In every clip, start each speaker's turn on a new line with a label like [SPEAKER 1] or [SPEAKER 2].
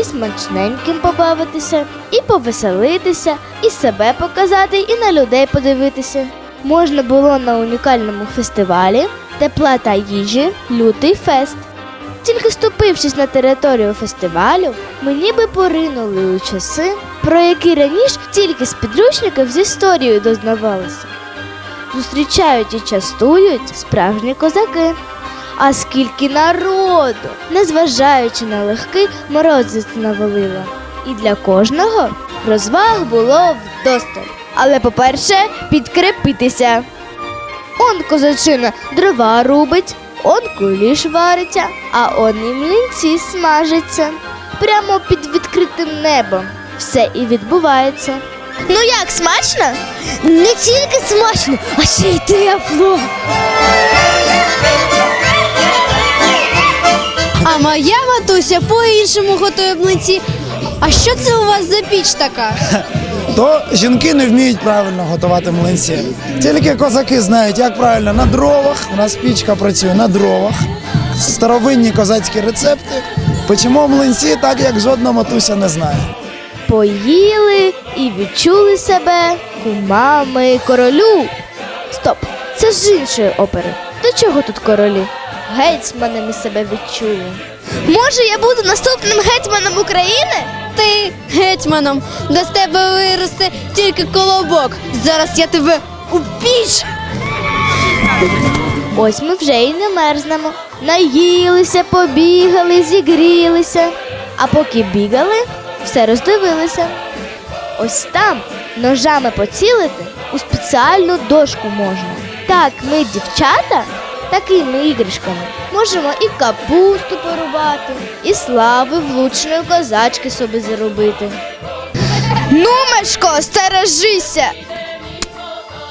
[SPEAKER 1] і смачненьким побавитися, і повеселитися, і себе показати, і на людей подивитися. Можна було на унікальному фестивалі тепла та їжі Лютий фест. Тільки ступившись на територію фестивалю, ми ніби поринули у часи, про які раніше тільки з підручників з історією дознавалися. Зустрічають і частують справжні козаки. А скільки народу, незважаючи на легкий морозець навалило. І для кожного розваг було вдосталь. Але, по-перше, підкрепитися. Он козачина дрова рубить, он куліш вариться, а он і млинці смажаться. Прямо під відкритим небом. Все і відбувається. Ну як, смачно?
[SPEAKER 2] Не тільки смачно, а ще й тепло. А моя матуся по-іншому готує млинці. А що це у вас за піч така?
[SPEAKER 3] То жінки не вміють правильно готувати млинці. Тільки козаки знають, як правильно на дровах. У нас пічка працює на дровах. Старовинні козацькі рецепти. Печемо млинці так, як жодна матуся не знає.
[SPEAKER 1] Поїли і відчули себе кумами королю. Стоп, це ж з іншої опери. До чого тут королі? Гетьманами себе відчули. Може, я буду наступним гетьманом України?
[SPEAKER 2] Ти гетьманом, з тебе виросте тільки колобок. Зараз я тебе у піч.
[SPEAKER 1] Ось ми вже й не мерзнемо. Наїлися, побігали, зігрілися. А поки бігали, все роздивилися. Ось там ножами поцілити у спеціальну дошку можна. Так, ми, дівчата, такими іграшками можемо і капусту порубати, і слави влучної козачки собі заробити. Ну, Мешко, стережися!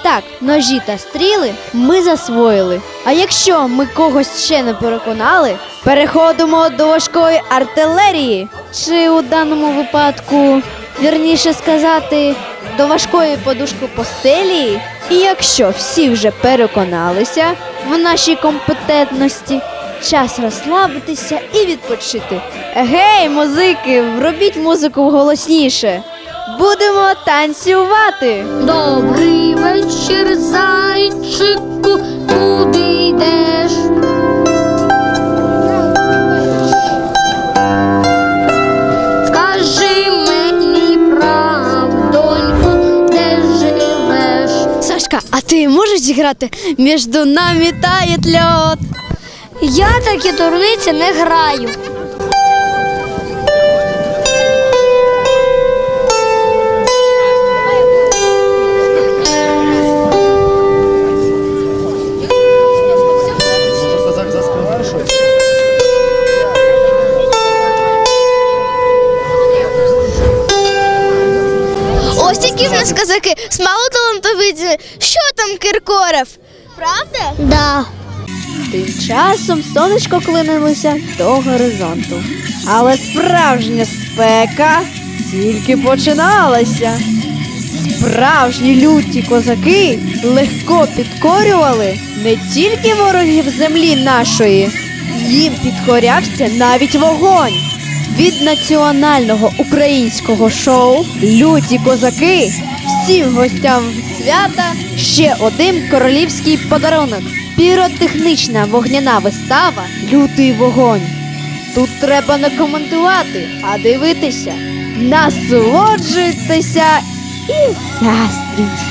[SPEAKER 2] Так, ножі та стріли ми засвоїли. А якщо ми когось ще не переконали, переходимо до важкої артилерії. Чи у даному випадку, вірніше сказати, до важкої подушки постелі. І якщо всі вже переконалися в нашій компетентності, час розслабитися і відпочити. Гей, музики, робіть музику голосніше. Будемо танцювати.
[SPEAKER 4] Добрий вечір, зайчику, куди йдеш?
[SPEAKER 2] Ти можеш зіграти між нами тає льот?
[SPEAKER 4] Я такі дурниці не граю.
[SPEAKER 1] Ось які в нас козаки, смало талантовиді. Що там Киркоров? Правда?
[SPEAKER 4] Да.
[SPEAKER 2] Тим часом сонечко клинилося до горизонту. Але справжня спека тільки починалася. Справжні люті козаки легко підкорювали не тільки ворогів землі нашої, їм підкорявся навіть вогонь. Від національного українського шоу Люті козаки всім гостям свята ще один королівський подарунок. Піротехнічна вогняна вистава Лютий вогонь. Тут треба не коментувати, а дивитися, насолоджуйтеся і заздріть.